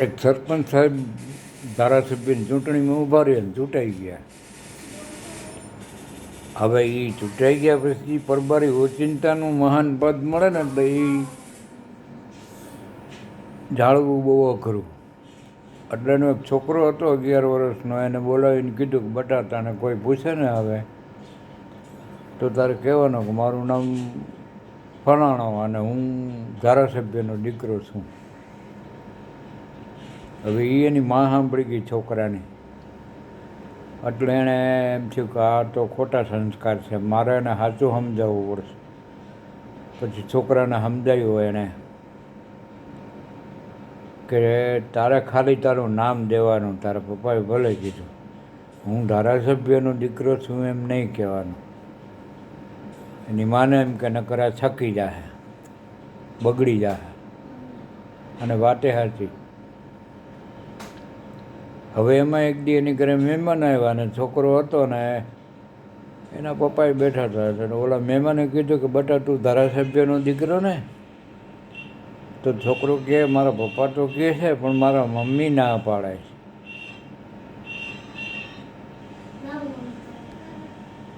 એક સરપંચ સાહેબ ધારાસભ્યની ચૂંટણીમાં ઊભા રહ્યા ચૂંટાઈ ગયા. હવે એ ચૂંટાઈ ગયા પછી પરબારી ઓચિંતાનું મહાન પદ મળે ને એટલે એ જાળવું બહુ અઘરું. એટલે એનો એક છોકરો હતો અગિયાર વર્ષનો, એને બોલાવીને કીધું કે બટા કોઈ પૂછે ને હવે? તો તારે કહેવાનું કે મારું નામ ફલાણો અને હું ધારાસભ્યનો દીકરો છું. હવે એ એની માં સાંભળી ગઈ છોકરાની. એટલે એણે એમ થયું કે આ તો ખોટા સંસ્કાર છે, મારે એને સાચું સમજાવવું પડશે. પછી છોકરાને સમજાવ્યું એણે કે તારે ખાલી તારું નામ દેવાનું, તારા પપ્પાએ ભલે કીધું. હું ધારાસભ્યનો દીકરો છું એમ નહીં કહેવાનું. એની માને એમ કે નકરા છકી જાહે, બગડી જાહે. અને વાતે સાચી હવે એમાં એક દી એની ઘરે મહેમાન આવ્યા ને છોકરો હતો ને એના પપ્પાએ બેઠા હતા એટલે ઓલા મહેમાને કીધું કે બટા તું ધારાસભ્યનો દીકરો ને, તો છોકરો કહે મારા પપ્પા તો કહે છે, પણ મારા મમ્મી ના પાડે છે